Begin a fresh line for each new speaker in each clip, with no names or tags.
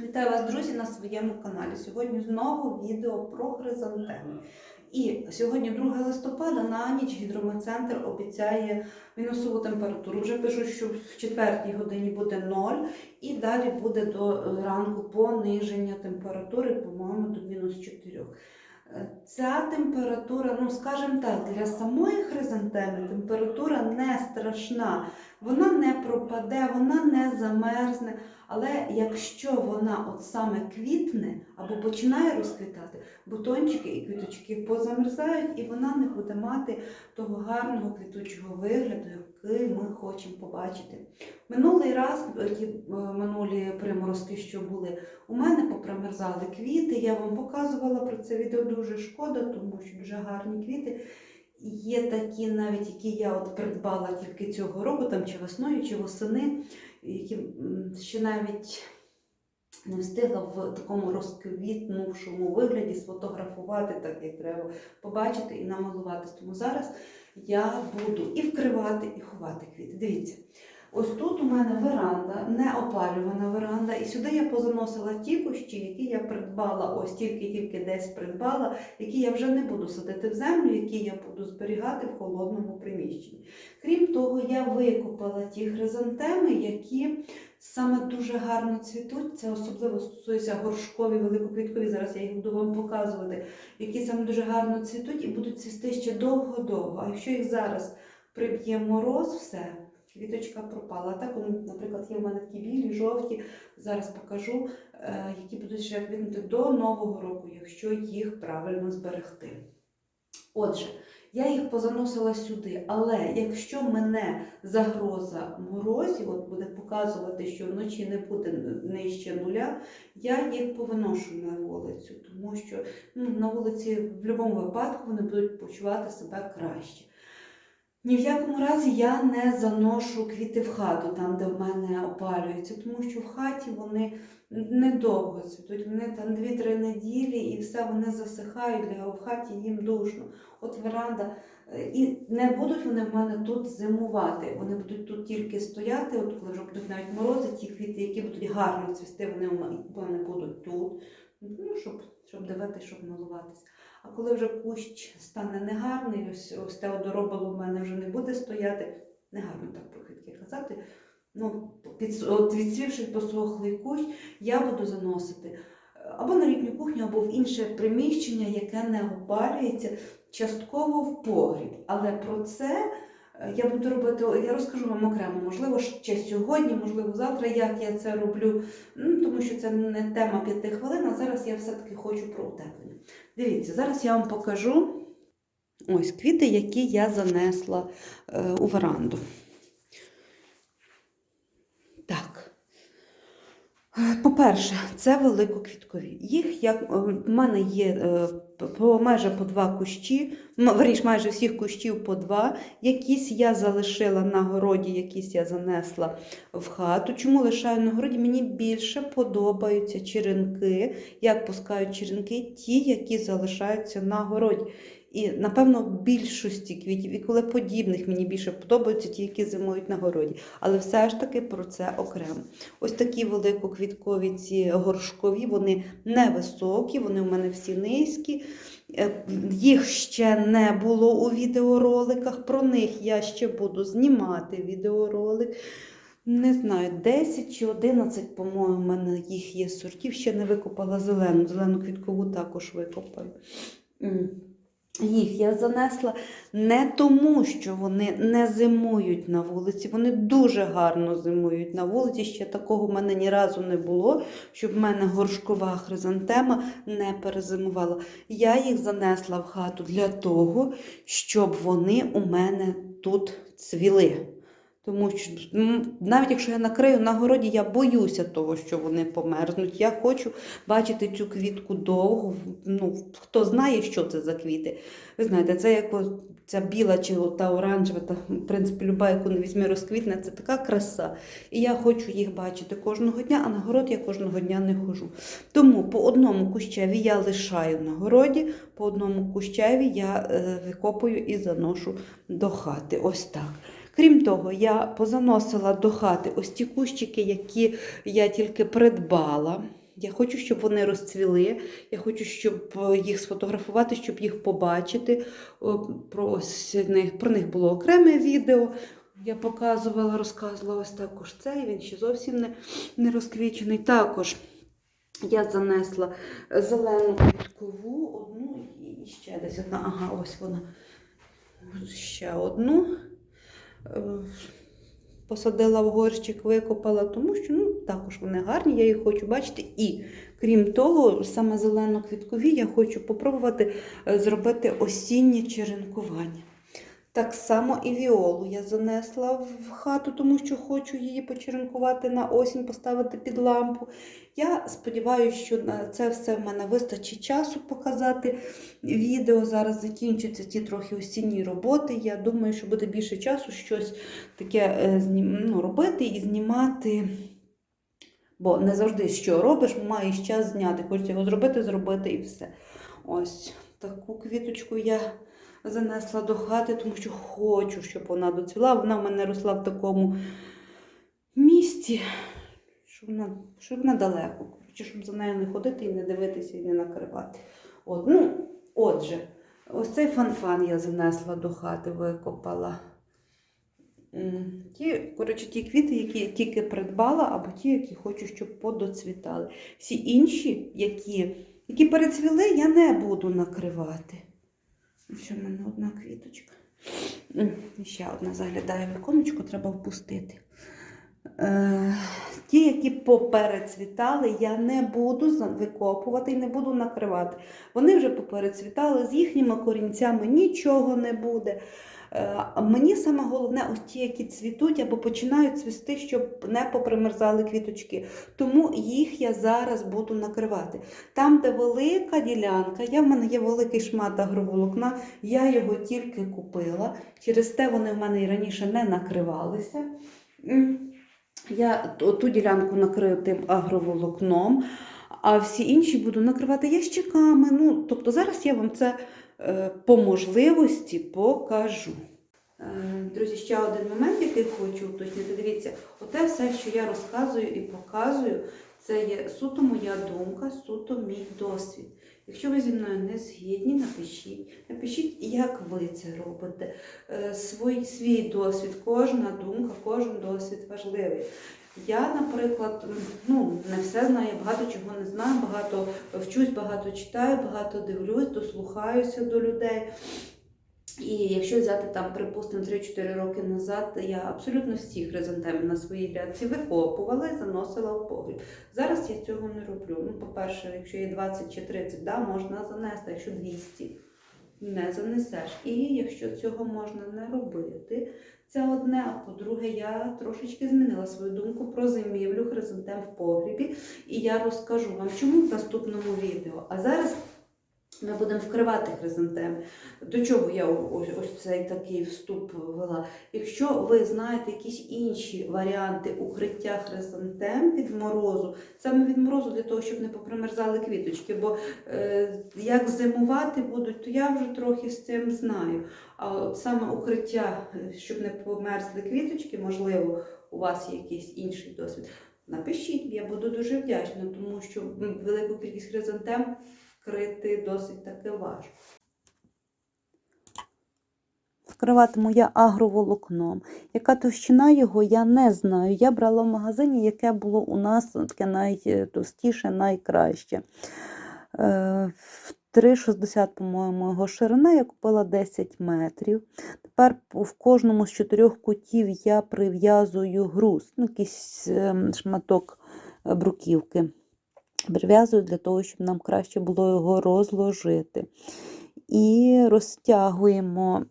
Вітаю вас, друзі, на своєму каналі. Сьогодні знову відео про хризантеми. І сьогодні 2 листопада на ніч гідрометцентр обіцяє мінусову температуру. Вже пишуть, що в четвертій годині буде 0, і далі буде до ранку пониження температури, по-моєму, до мінус 4. Ця температура, ну скажімо так, для самої хризантеми температура не страшна, вона не пропаде, вона не замерзне. Але якщо вона от саме квітне або починає розквітати, бутончики і квіточки позамерзають, і вона не буде мати того гарного квітучого вигляду, який ми хочемо побачити. Минулий раз, ті е, минулі приморозки, що були, у мене попримерзали квіти. Я вам показувала про це відео дуже шкода, тому що дуже гарні квіти. Є такі, навіть які я от придбала тільки цього року, там чи весною, чи восени, які ще навіть не встигла в такому розквітнувшому вигляді сфотографувати, так як треба, побачити і намалуватись. Тому зараз я буду і вкривати, і ховати квіти. Дивіться. Ось тут у мене веранда, не опалювана веранда, і сюди я позаносила ті кущі, які я придбала, ось тільки-тільки десь придбала, які я вже не буду садити в землю, які я буду зберігати в холодному приміщенні. Крім того, я викопала ті хризантеми, які саме дуже гарно цвітуть. Це особливо стосується горшкові, великоквіткові. Зараз я їх буду вам показувати, які саме дуже гарно цвітуть і будуть цвісти ще довго-довго. А якщо їх зараз приб'є мороз, все. Квіточка пропала. А так, наприклад, є в мене такі білі, жовті. Зараз покажу, е, які будуть ще квітнути до Нового року, якщо їх правильно зберегти. Отже, я їх позаносила сюди, але якщо мене загроза морозів, от буде показувати, що вночі не буде нижче нуля, я їх повиношу на вулицю, тому що ну, на вулиці в будь-якому випадку вони будуть почувати себе краще. Ні в якому разі я не заношу квіти в хату, там, де в мене опалюються, тому що в хаті вони недовго цвітуть, вони там 2-3 неділі і все вони засихають, в хаті їм душно. От веранда. Е, І не будуть вони в мене тут зимувати. Вони будуть тут тільки стояти, от коли вже будуть навіть морози, ті квіти, які будуть гарно цвісти, вони в мене- будуть тут, ну, щоб, щоб дивитися, щоб милуватися. А коли вже кущ стане негарний, ось, ось те одоробило в мене вже не буде стояти, негарно так про квітки казати. Ну, під, от відсвівши посохлий кущ, я буду заносити е, або на літню кухню, або в інше приміщення, яке не опалюється, частково в погріб. Але про це е, я буду робити, я розкажу вам окремо, можливо, ще сьогодні, можливо, завтра, як я це роблю, ну, тому що це не тема п'яти хвилин, а зараз я все-таки хочу про утеплення. Дивіться, зараз я вам покажу ось квіти, які я занесла е, у веранду. Так. Е, По-перше, це великоквіткові. Їх як е, в мене є е, по майже по два кущі, верніш, майже всіх кущів по два. Якісь я залишила на городі, якісь я занесла в хату. Чому лишаю на городі? Мені більше подобаються черенки, як пускають черенки, ті, які залишаються на городі. І, напевно, в більшості квітів, і коли подібних мені більше подобаються ті, які зимують на городі. Але все ж таки про це окремо. Ось такі великоквіткові ці горшкові, вони невисокі, вони в мене всі низькі. Е, Їх ще не було у відеороликах. Про них я ще буду знімати відеоролик. Не знаю, 10 чи 11, по-моєму, в мене їх є сортів. Ще не викопала зелену. Зелену квіткову також викопаю. Їх я занесла не тому, що вони не зимують на вулиці. Вони дуже гарно зимують на вулиці. Ще такого в мене ні разу не було, щоб в мене горшкова хризантема не перезимувала. Я їх занесла в хату для того, щоб вони у мене тут цвіли. Тому що навіть якщо я накрию на городі, я боюся того, що вони померзнуть. Я хочу бачити цю квітку довго. Ну, хто знає, що це за квіти. Ви знаєте, це як ця біла чи та оранжева, та, в принципі, люба, яку не візьми, розквітне, це така краса. І я хочу їх бачити кожного дня, а на город я кожного дня не хожу. Тому по одному кущеві я лишаю на городі, по одному кущеві я е, викопую і заношу до хати. Ось так. Крім того, я позаносила до хати ось ті кущики, які я тільки придбала. Я хочу, щоб вони розцвіли. Я хочу, щоб е, їх сфотографувати, щоб їх побачити. Про, ось про них було окреме відео. Я показувала, розказувала ось також цей. Він ще зовсім не, не розквічений. Також я занесла зелену квіткову, одну і ще десь одна. Ага, ось вона. Ще одну. Е, Посадила в горщик, викопала, тому що ну, також вони гарні, я їх хочу бачити. І крім того, саме зелено-квіткові я хочу попробувати е, зробити осіннє черенкування. Так само і віолу я занесла в хату, тому що хочу її почеренкувати на осінь, поставити під лампу. Я сподіваюся, що на це все в мене вистачить часу показати відео. Зараз закінчаться ті трохи осінні роботи. Я думаю, що буде більше часу щось таке е, ну, робити і знімати. Бо не завжди що робиш, маєш час зняти. Хочеться його зробити, зробити і все. Ось таку квіточку я занесла до хати, тому що хочу, щоб вона доцвіла. Вона в мене росла в такому місці, що вона, що вона далеко. Коротше, щоб за нею не ходити і не дивитися, і не накривати. От, ну, отже, ось цей фанфан я занесла до хати, викопала. Ті, коротше, ті квіти, які я тільки придбала, або ті, які хочу, щоб подоцвітали. Всі інші, які, які перецвіли, я не буду накривати. Ще в мене одна квіточка. Ще одна заглядає віконечко, треба впустити. Е, ті, які поперецвітали, я не буду викопувати і не буду накривати. Вони вже поперецвітали, з їхніми корінцями нічого не буде. Е, мені саме головне, ось ті, які цвітуть або починають цвісти, щоб не попримерзали квіточки. Тому їх я зараз буду накривати. Там, де велика ділянка, я в мене є великий шмат агроволокна, я його тільки купила. Через те вони в мене і раніше не накривалися. Я ту ділянку накрию тим агроволокном, а всі інші буду накривати ящиками. Ну, тобто зараз я вам це по можливості покажу. Е, Друзі, ще один момент, який хочу уточнити. Дивіться, оте все, що я розказую і показую, це є суто моя думка, суто мій досвід. Якщо ви зі мною не згідні, напишіть. Напишіть, як ви це робите. Е, Свій, свій досвід, кожна думка, кожен досвід важливий. Я, наприклад, ну, не все знаю, я багато чого не знаю, багато вчусь, багато читаю, багато дивлюсь, дослухаюся до людей. І якщо взяти там, припустимо, 3-4 роки назад, я абсолютно всі хризантеми на своїй грядці викопувала і заносила в погріб. Зараз я цього не роблю. Ну, по-перше, якщо є 20 чи 30, да, можна занести, якщо 200 не занесеш. І якщо цього можна не робити, це одне. А по-друге, я трошечки змінила свою думку про зимівлю хризантем в погрібі. І я розкажу вам, чому в наступному відео. А зараз ми будемо вкривати хризантеми. До чого я ось, ось цей такий вступ вела? Якщо ви знаєте якісь інші варіанти укриття хризантем від морозу, саме від морозу для того, щоб не попримерзали квіточки, бо е, як зимувати будуть, то я вже трохи з цим знаю. А от саме укриття, е, щоб не померзли квіточки, можливо, у вас є якийсь інший досвід. Напишіть, я буду дуже вдячна, тому що велику кількість хризантем вкрити досить таки важко. Вкриватиму я агроволокном. Яка товщина його, я не знаю. Я брала в магазині, яке було у нас таке найтовстіше, найкраще. Е, 3,60, по-моєму, його ширина, я купила 10 метрів. Тепер в кожному з чотирьох кутів я прив'язую груз, ну, якийсь ем, шматок е, бруківки. Прив'язую для того, щоб нам краще було його розложити. І розтягуємо,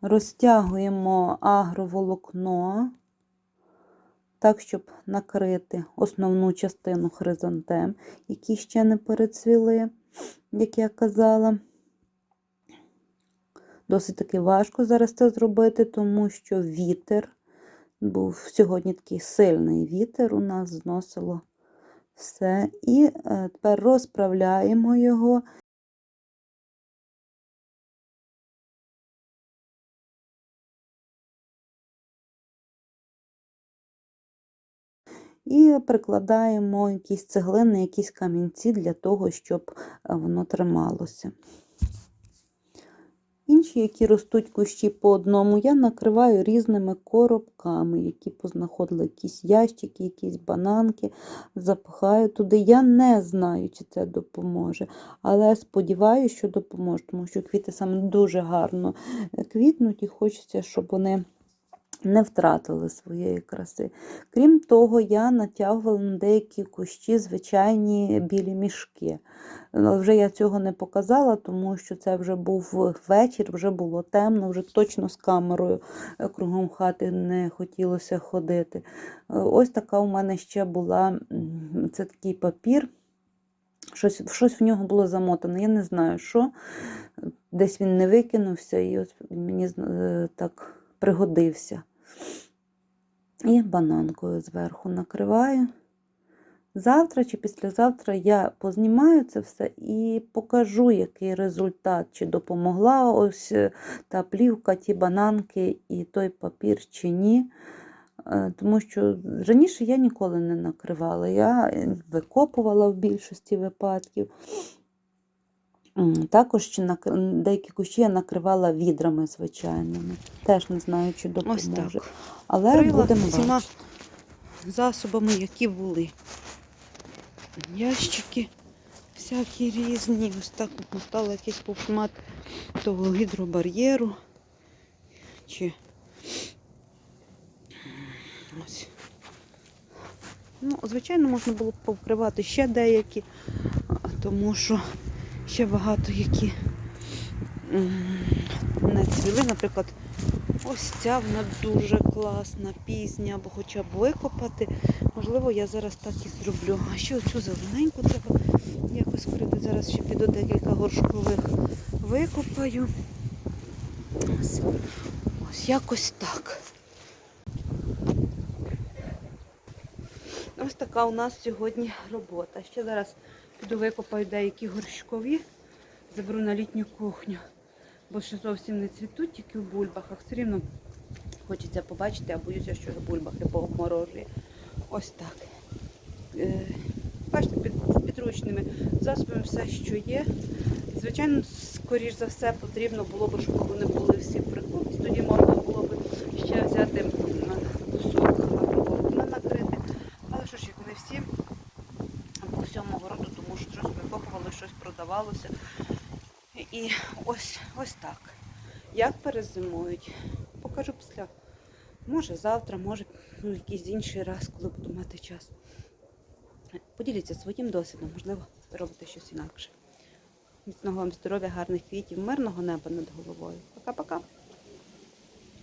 розтягуємо агроволокно так, щоб накрити основну частину хризантем, які ще не перецвіли, як я казала. Досить таки важко зараз це зробити, тому що вітер був сьогодні такий сильний вітер, у нас зносило все. І е, тепер розправляємо його.
і прикладаємо якісь цеглини, якісь камінці для того, щоб е, воно трималося. Інші, які ростуть кущі по одному, я накриваю різними коробками, які познаходили якісь ящики, якісь бананки, запихаю туди. Я не знаю, чи це допоможе, але сподіваюся, що допоможе, тому що квіти саме дуже гарно е, квітнуть і хочеться, щоб вони не втратили своєї краси. Крім того, я натягувала на деякі кущі звичайні білі мішки. Але вже я цього не показала, тому що це вже був вечір, вже було темно, вже точно з камерою е, кругом хати не хотілося ходити. Е, Ось така у мене ще була це такий папір. Щось, щось в нього було замотане, я не знаю що. Десь він не викинувся і от мені е, так пригодився. І бананкою зверху накриваю. Завтра чи післязавтра я познімаю це все і покажу, який результат, чи допомогла ось е, та плівка, ті бананки і той папір, чи ні. Е, Тому що раніше я ніколи не накривала. Я е, викопувала в більшості випадків. Також нак- деякі кущі я накривала відрами звичайними. Теж не знаю, чи
Ось так.
Але
Крила
будемо
всіма
бачити.
засобами, які були. Ящики всякі різні. Ось так стало якийсь повшмат того гідробар'єру. Чи ось. Ну, звичайно, можна було б повкривати ще деякі, тому що ще багато які не цвіли. Наприклад, ось ця вона дуже класна, пізня, або хоча б викопати. Можливо, я зараз так і зроблю. А ще оцю зелененьку треба якось вкрити. Зараз ще піду декілька горшкових викопаю. Ось, ось якось так. Ось така у нас сьогодні робота. Ще зараз піду викопаю деякі горшкові, заберу на літню кухню, бо ще зовсім не цвітуть, тільки в бульбахах. Все рівно хочеться побачити, а боюся, що бульбахи пообморожує. Ось так. Е, Бачите, під, підручними засобами все, що є. Звичайно, скоріш за все, потрібно було б, щоб вони були всі прикупці. Тоді можна було б ще взяти м, кусок волокна накрити. Але що ж, як вони всі по всьому городу, тому що щось викопували, щось продавалося. І ось, ось так. Як перезимують, покажу після. Може завтра, може ну, якийсь інший раз, коли буду мати час. Поділіться своїм досвідом, можливо, робите щось інакше. Міцного вам здоров'я, гарних квітів, мирного неба над головою. Пока-пока.